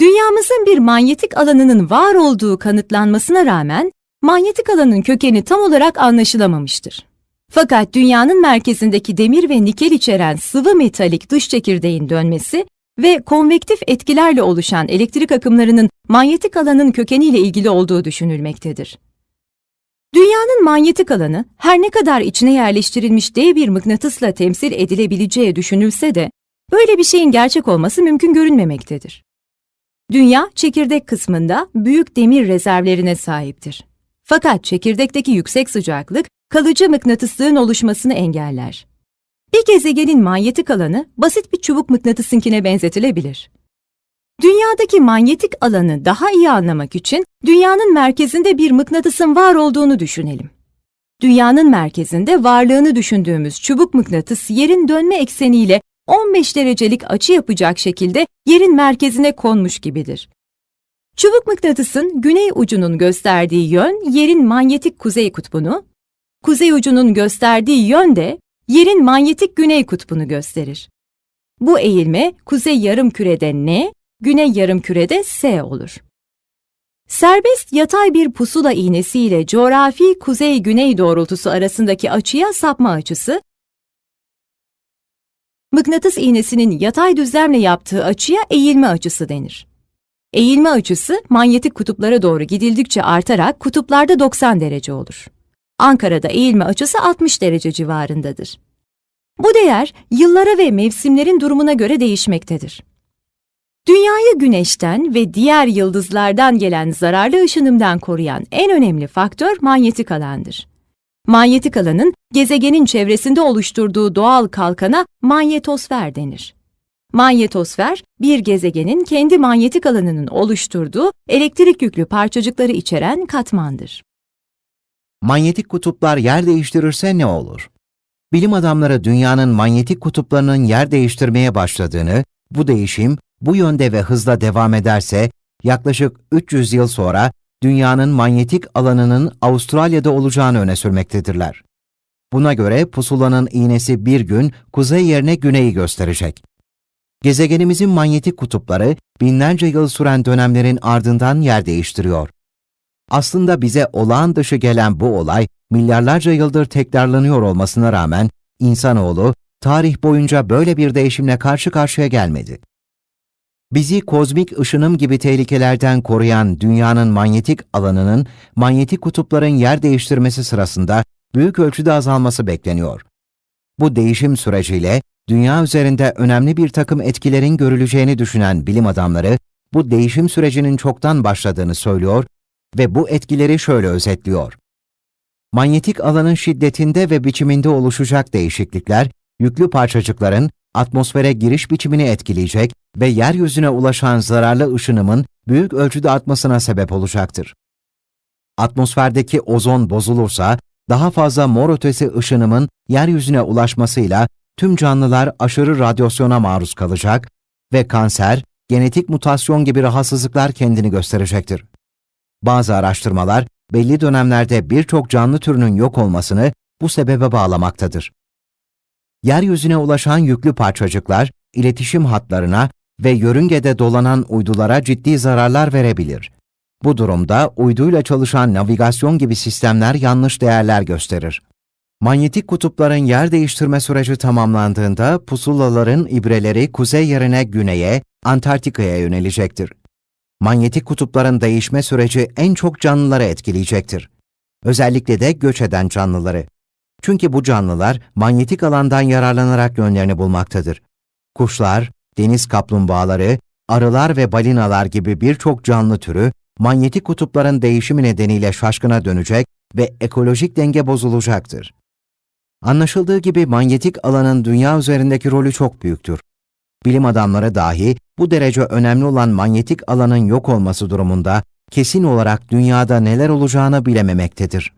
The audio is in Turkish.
Dünyamızın bir manyetik alanının var olduğu kanıtlanmasına rağmen manyetik alanın kökeni tam olarak anlaşılamamıştır. Fakat dünyanın merkezindeki demir ve nikel içeren sıvı metalik dış çekirdeğin dönmesi ve konvektif etkilerle oluşan elektrik akımlarının manyetik alanın kökeniyle ilgili olduğu düşünülmektedir. Dünyanın manyetik alanı her ne kadar içine yerleştirilmiş dev bir mıknatısla temsil edilebileceği düşünülse de böyle bir şeyin gerçek olması mümkün görünmemektedir. Dünya çekirdek kısmında büyük demir rezervlerine sahiptir. Fakat çekirdekteki yüksek sıcaklık kalıcı mıknatıslığın oluşmasını engeller. Bir gezegenin manyetik alanı basit bir çubuk mıknatısınkine benzetilebilir. Dünyadaki manyetik alanı daha iyi anlamak için dünyanın merkezinde bir mıknatısın var olduğunu düşünelim. Dünyanın merkezinde varlığını düşündüğümüz çubuk mıknatıs yerin dönme ekseniyle 15 derecelik açı yapacak şekilde yerin merkezine konmuş gibidir. Çubuk mıknatısın güney ucunun gösterdiği yön yerin manyetik kuzey kutbunu, kuzey ucunun gösterdiği yön de yerin manyetik güney kutbunu gösterir. Bu eğilme kuzey yarım kürede N, güney yarım kürede S olur. Serbest yatay bir pusula iğnesiyle coğrafi kuzey-güney doğrultusu arasındaki açıya sapma açısı, mıknatıs iğnesinin yatay düzlemle yaptığı açıya eğilme açısı denir. Eğilme açısı manyetik kutuplara doğru gidildikçe artarak kutuplarda 90 derece olur. Ankara'da eğilme açısı 60 derece civarındadır. Bu değer yıllara ve mevsimlerin durumuna göre değişmektedir. Dünyayı güneşten ve diğer yıldızlardan gelen zararlı ışınımdan koruyan en önemli faktör manyetik alandır. Manyetik alanın gezegenin çevresinde oluşturduğu doğal kalkana manyetosfer denir. Manyetosfer, bir gezegenin kendi manyetik alanının oluşturduğu elektrik yüklü parçacıkları içeren katmandır. Manyetik kutuplar yer değiştirirse ne olur? Bilim adamları dünyanın manyetik kutuplarının yer değiştirmeye başladığını, bu değişim bu yönde ve hızla devam ederse yaklaşık 300 yıl sonra dünyanın manyetik alanının Avustralya'da olacağını öne sürmektedirler. Buna göre pusulanın iğnesi bir gün kuzey yerine güneyi gösterecek. Gezegenimizin manyetik kutupları binlerce yıl süren dönemlerin ardından yer değiştiriyor. Aslında bize olağan dışı gelen bu olay milyarlarca yıldır tekrarlanıyor olmasına rağmen insanoğlu tarih boyunca böyle bir değişimle karşı karşıya gelmedi. Bizi kozmik ışınım gibi tehlikelerden koruyan dünyanın manyetik alanının manyetik kutupların yer değiştirmesi sırasında büyük ölçüde azalması bekleniyor. Bu değişim süreciyle dünya üzerinde önemli bir takım etkilerin görüleceğini düşünen bilim adamları bu değişim sürecinin çoktan başladığını söylüyor ve bu etkileri şöyle özetliyor. Manyetik alanın şiddetinde ve biçiminde oluşacak değişiklikler, yüklü parçacıkların atmosfere giriş biçimini etkileyecek ve yeryüzüne ulaşan zararlı ışınımın büyük ölçüde artmasına sebep olacaktır. Atmosferdeki ozon bozulursa, daha fazla mor ötesi ışınımın yeryüzüne ulaşmasıyla tüm canlılar aşırı radyasyona maruz kalacak ve kanser, genetik mutasyon gibi rahatsızlıklar kendini gösterecektir. Bazı araştırmalar belli dönemlerde birçok canlı türünün yok olmasını bu sebebe bağlamaktadır. Yeryüzüne ulaşan yüklü parçacıklar, iletişim hatlarına ve yörüngede dolanan uydulara ciddi zararlar verebilir. Bu durumda uyduyla çalışan navigasyon gibi sistemler yanlış değerler gösterir. Manyetik kutupların yer değiştirme süreci tamamlandığında pusulaların ibreleri kuzey yerine güneye, Antarktika'ya yönelecektir. Manyetik kutupların değişme süreci en çok canlıları etkileyecektir. Özellikle de göç eden canlıları. Çünkü bu canlılar manyetik alandan yararlanarak yönlerini bulmaktadır. Kuşlar, deniz kaplumbağaları, arılar ve balinalar gibi birçok canlı türü manyetik kutupların değişimi nedeniyle şaşkına dönecek ve ekolojik denge bozulacaktır. Anlaşıldığı gibi manyetik alanın dünya üzerindeki rolü çok büyüktür. Bilim adamları dahi bu derece önemli olan manyetik alanın yok olması durumunda kesin olarak dünyada neler olacağını bilememektedir.